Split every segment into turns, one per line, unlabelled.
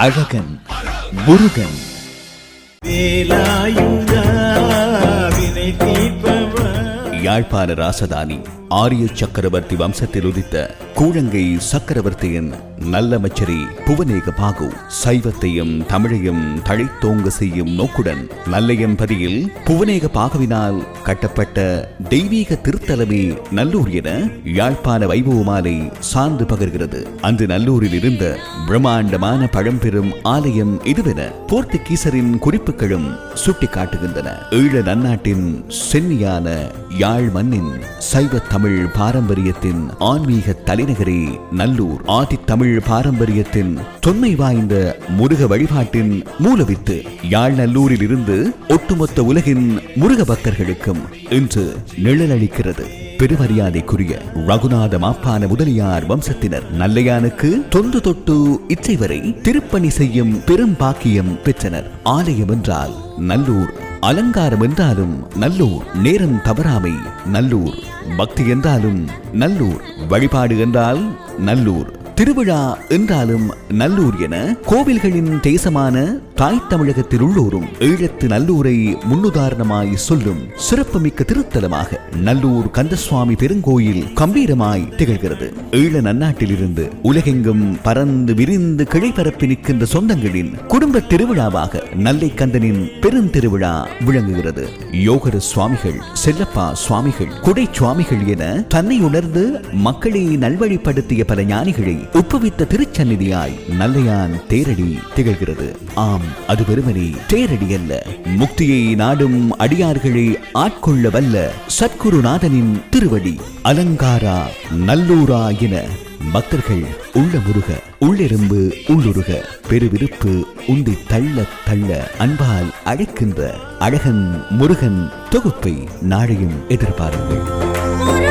அழகன் முருகன். யாழ்ப்பாண ராசதானி. ஆரிய சக்கரவர்த்தி வம்சத்தில் உதித்த கூழங்கை சக்கரவர்த்தியின் நல்லமைச்சரி புவனேக பாகு சைவத்தையும் தமிழையும் தழைத்தோங்க செய்யும் நோக்குடன் நல்லையம்பதியில் புவனேக பாகுவினால் கட்டப்பட்ட தெய்வீக திருத்தலமே நல்லூர் என யாழ்ப்பாண வைபவமாலை சார்ந்து பகர்கிறது. அன்று நல்லூரில் இருந்த பிரம்மாண்டமான பழம்பெரும் ஆலயம் இதுவென போர்த்துகீசரின் குறிப்புகளும் சுட்டிக்காட்டுகின்றன. ஈழ நன்னாட்டின் சென்னியான யாழ் மண்ணின் சைவ தமிழ் பாரம்பரியத்தின் ஆன்மீக தலைநகரே நல்லூர். ஆதித்தமிழ் பாரம்பரியத்தின் தொன்மை வாய்ந்த முருக வழிபாட்டின் மூலவித்து யாழ் நல்லூரில் இருந்து ஒட்டுமொத்த உலகின் முருக பக்தர்களுக்கும் இன்று நிழலளிக்கிறது. பெருமரியாதைக்குரிய ரகுநாத மாப்பான முதலியார் வம்சத்தினர் நல்லையானுக்கு தொன்று தொட்டு இச்சை வரை திருப்பணி செய்யும் பெரும் பாக்கியம் பெற்றனர். ஆலயம் என்றால் நல்லூர் அலங்காரம் என்றாலும் நல்லூர் நேரம் தவறாமை நல்லூர். பக்தி என்றாலும் நல்லூர் வழிபாடு என்றால் நல்லூர். திருவிழா என்றாலும் நல்லூர் என கோவில்களின் தேசமான தாய் தமிழகத்தில் உள்ளோரும் ஈழத்து நல்லூரை முன்னுதாரணமாய் சொல்லும் சிறப்புமிக்க திருத்தலமாக நல்லூர் கந்தசுவாமி பெருங்கோயில் கம்பீரமாய் திகழ்கிறது. ஈழ நன்னாட்டிலிருந்து உலகெங்கும் பறந்து விரிந்து கிளைபரப்பி நிற்கின்ற சொந்தங்களின் குடும்ப திருவிழாவாக நல்லை கந்தனின் பெருந்திருவிழா விளங்குகிறது. யோகர சுவாமிகள் செல்லப்பா சுவாமிகள் குடை சுவாமிகள் என தன்னை உணர்ந்து மக்களை நல்வழிப்படுத்திய பல ஞானிகளை ஒப்புவித்த திருச்சந்நிதியாய் நல்லையான் தேரடி திகழ்கிறது. ஆம் அது வெறுமனே தேரடி அல்ல. முக்தியை நாடும் அடியார்களை ஆட்கொள்ள வல்ல சத்குருநாதனின் திருவடி. அலங்காரா நல்லூரா என பக்தர்கள் உள்ள முருக உள்ளெரும்பு உள்ளுருக. பெருவிருப்பு உந்தி தள்ள தள்ள அன்பால் அழைக்கின்ற அழகன் முருகன் தொகுப்பை நாளையும் எதிர்பாருங்கள்.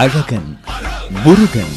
அழகன் முருகன்.